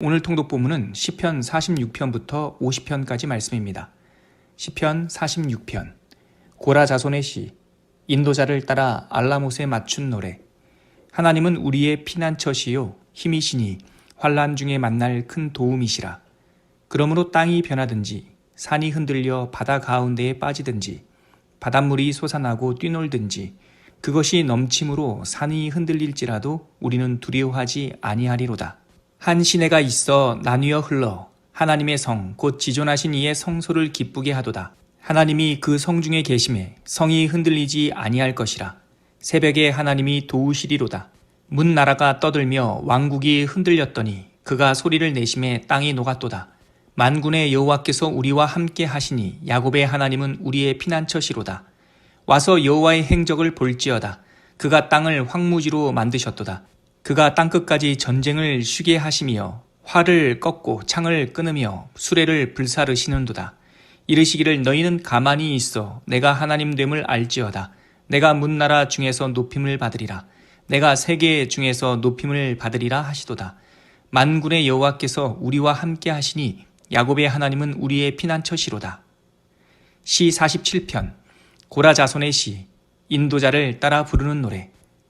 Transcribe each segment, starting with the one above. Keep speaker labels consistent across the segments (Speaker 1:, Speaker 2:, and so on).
Speaker 1: 오늘 통독 본문은 시편 46편부터 50편까지 말씀입니다. 시편 46편 고라 자손의 시 인도자를 따라 알라못에 맞춘 노래 하나님은 우리의 피난처시요 힘이시니 환란 중에 만날 큰 도움이시라 그러므로 땅이 변하든지 산이 흔들려 바다 가운데에 빠지든지 바닷물이 솟아나고 뛰놀든지 그것이 넘침으로 산이 흔들릴지라도 우리는 두려워하지 아니하리로다. 한 시내가 있어 나뉘어 흘러 하나님의 성 곧 지존하신 이의 성소를 기쁘게 하도다. 하나님이 그 성 중에 계심에 성이 흔들리지 아니할 것이라. 새벽에 하나님이 도우시리로다. 문 나라가 떠들며 왕국이 흔들렸더니 그가 소리를 내심에 땅이 녹았도다. 만군의 여호와께서 우리와 함께 하시니 야곱의 하나님은 우리의 피난처시로다. 와서 여호와의 행적을 볼지어다. 그가 땅을 황무지로 만드셨도다. 그가 땅끝까지 전쟁을 쉬게 하시며 활을 꺾고 창을 끊으며 수레를 불사르시는도다. 이르시기를 너희는 가만히 있어 내가 하나님 됨을 알지어다. 내가 문나라 중에서 높임을 받으리라. 내가 세계 중에서 높임을 받으리라 하시도다. 만군의 여호와께서 우리와 함께 하시니 야곱의 하나님은 우리의 피난처시로다. 시 47편 고라 자손의 시 인도자를 따라 부르는 노래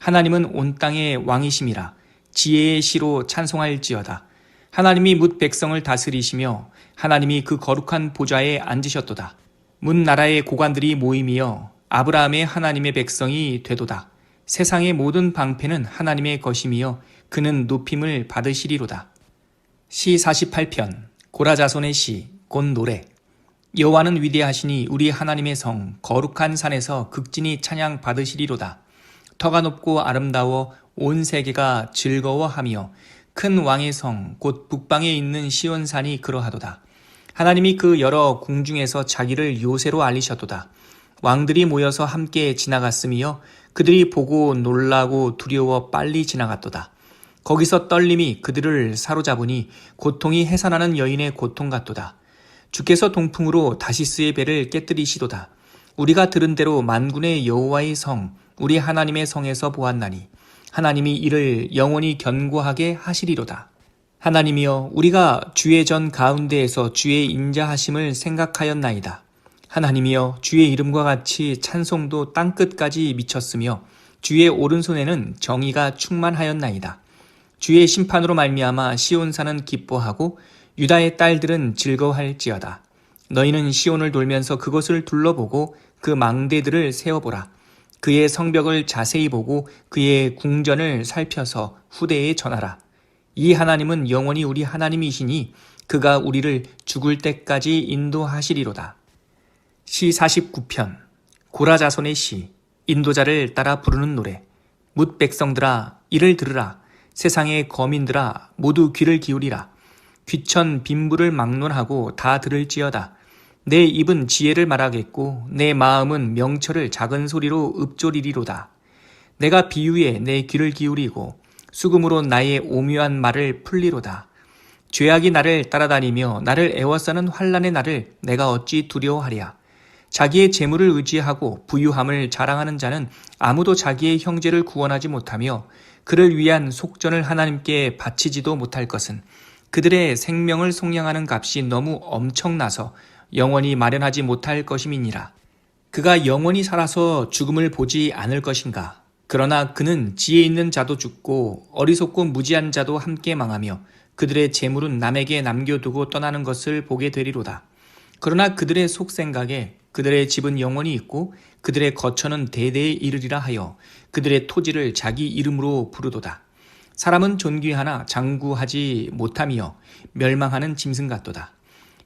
Speaker 1: 하나님은 온 땅의 왕이심이라 지혜의 시로 찬송할지어다. 하나님이 뭇 백성을 다스리시며 하나님이 그 거룩한 보좌에 앉으셨도다. 문 나라의 고관들이 모임이여 아브라함의 하나님의 백성이 되도다. 세상의 모든 방패는 하나님의 것이며 그는 높임을 받으시리로다. 시 48편 고라 자손의 시 곧 노래. 여호와는 위대하시니 우리 하나님의 성 거룩한 산에서 극진히 찬양 받으시리로다. 터가 높고 아름다워 온 세계가 즐거워하며 큰 왕의 성 곧 북방에 있는 시온산이 그러하도다. 하나님이 그 여러 궁중에서 자기를 요새로 알리셨도다. 왕들이 모여서 함께 지나갔으며 그들이 보고 놀라고 두려워 빨리 지나갔도다. 거기서 떨림이 그들을 사로잡으니 고통이 해산하는 여인의 고통 같도다. 주께서 동풍으로 다시스의 배를 깨뜨리시도다. 우리가 들은 대로 만군의 여호와의 성, 우리 하나님의 성에서 보았나니 하나님이 이를 영원히 견고하게 하시리로다. 하나님이여 우리가 주의 전 가운데에서 주의 인자하심을 생각하였나이다. 하나님이여 주의 이름과 같이 찬송도 땅끝까지 미쳤으며 주의 오른손에는 정의가 충만하였나이다. 주의 심판으로 말미암아 시온산은 기뻐하고 유다의 딸들은 즐거워할지어다. 너희는 시온을 돌면서 그것을 둘러보고 그 망대들을 세어보라. 그의 성벽을 자세히 보고 그의 궁전을 살펴서 후대에 전하라. 이 하나님은 영원히 우리 하나님이시니 그가 우리를 죽을 때까지 인도하시리로다. 시 49편 고라 자손의 시 인도자를 따라 부르는 노래 묻 백성들아 이를 들으라 세상의 거민들아 모두 귀를 기울이라 귀천 빈부를 막론하고 다 들을지어다. 내 입은 지혜를 말하겠고 내 마음은 명철을 작은 소리로 읊조리리로다. 내가 비유에 내 귀를 기울이고 수금으로 나의 오묘한 말을 풀리로다. 죄악이 나를 따라다니며 나를 애워싸는 환란의 나를 내가 어찌 두려워하랴. 자기의 재물을 의지하고 부유함을 자랑하는 자는 아무도 자기의 형제를 구원하지 못하며 그를 위한 속전을 하나님께 바치지도 못할 것은 그들의 생명을 속량하는 값이 너무 엄청나서 영원히 마련하지 못할 것임이니라. 그가 영원히 살아서 죽음을 보지 않을 것인가. 그러나 그는 지혜 있는 자도 죽고 어리석고 무지한 자도 함께 망하며 그들의 재물은 남에게 남겨두고 떠나는 것을 보게 되리로다. 그러나 그들의 속생각에 그들의 집은 영원히 있고 그들의 거처는 대대에 이르리라 하여 그들의 토지를 자기 이름으로 부르도다. 사람은 존귀하나 장구하지 못하며 멸망하는 짐승 같도다.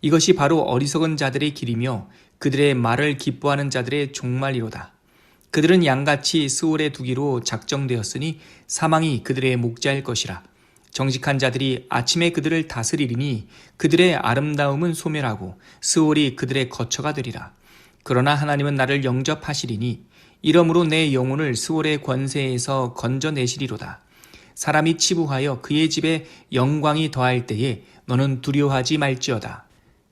Speaker 1: 이것이 바로 어리석은 자들의 길이며 그들의 말을 기뻐하는 자들의 종말이로다. 그들은 양같이 스올에 두기로 작정되었으니 사망이 그들의 목자일 것이라. 정직한 자들이 아침에 그들을 다스리리니 그들의 아름다움은 소멸하고 스올이 그들의 거처가 되리라. 그러나 하나님은 나를 영접하시리니 이러므로 내 영혼을 스올의 권세에서 건져내시리로다. 사람이 치부하여 그의 집에 영광이 더할 때에 너는 두려워하지 말지어다.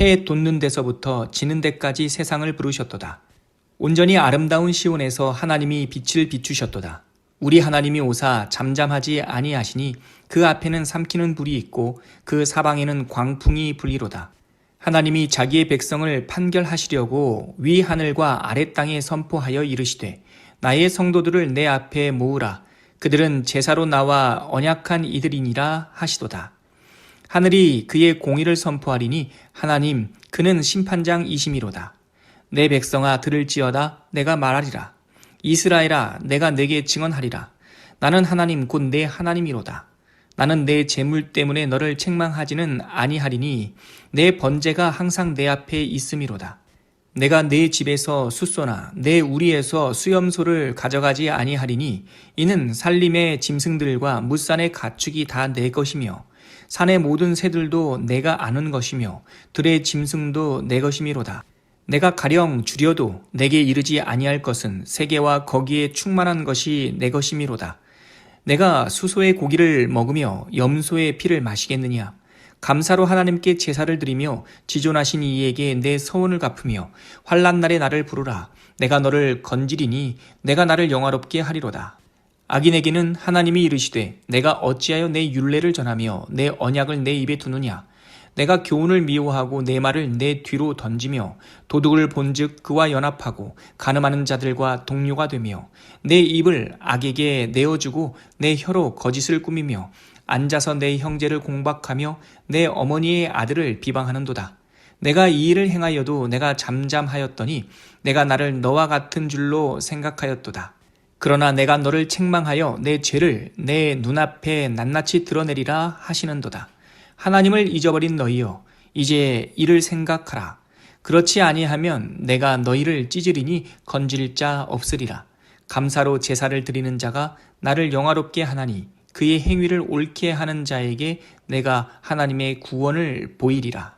Speaker 1: 해 돋는 데서부터 지는 데까지 세상을 부르셨도다. 온전히 아름다운 시온에서 하나님이 빛을 비추셨도다. 우리 하나님이 오사 잠잠하지 아니하시니 그 앞에는 삼키는 불이 있고 그 사방에는 광풍이 불리로다. 하나님이 자기의 백성을 판결하시려고 위 하늘과 아래 땅에 선포하여 이르시되 나의 성도들을 내 앞에 모으라 그들은 제사로 나와 언약한 이들이니라 하시도다. 하늘이 그의 공의를 선포하리니 하나님 그는 심판장이심이로다. 내 백성아 들을지어다 내가 말하리라. 이스라엘아 내가 내게 증언하리라. 나는 하나님 곧 내 하나님이로다. 나는 내 재물 때문에 너를 책망하지는 아니하리니 내 번제가 항상 내 앞에 있음이로다. 내가 내 집에서 숫소나 내 우리에서 수염소를 가져가지 아니하리니 이는 살림의 짐승들과 무산의 가축이 다 내 것이며 산의 모든 새들도 내가 아는 것이며 들의 짐승도 내 것이미로다. 내가 가령 줄여도 내게 이르지 아니할 것은 세계와 거기에 충만한 것이 내 것이미로다. 내가 수소의 고기를 먹으며 염소의 피를 마시겠느냐? 감사로 하나님께 제사를 드리며 지존하신 이에게 내 서원을 갚으며 환란 날에 나를 부르라. 내가 너를 건지리니 내가 나를 영화롭게 하리로다. 악인에게는 하나님이 이르시되 내가 어찌하여 내 율례를 전하며 내 언약을 내 입에 두느냐? 내가 교훈을 미워하고 내 말을 내 뒤로 던지며 도둑을 본즉 그와 연합하고 가늠하는 자들과 동료가 되며 내 입을 악에게 내어주고 내 혀로 거짓을 꾸미며 앉아서 내 형제를 공박하며 내 어머니의 아들을 비방하는도다. 내가 이 일을 행하여도 내가 잠잠하였더니 내가 나를 너와 같은 줄로 생각하였도다. 그러나 내가 너를 책망하여 내 죄를 내 눈앞에 낱낱이 드러내리라 하시는도다. 하나님을 잊어버린 너희여 이제 이를 생각하라. 그렇지 아니하면 내가 너희를 찢으리니 건질 자 없으리라. 감사로 제사를 드리는 자가 나를 영화롭게 하나니 그의 행위를 옳게 하는 자에게 내가 하나님의 구원을 보이리라.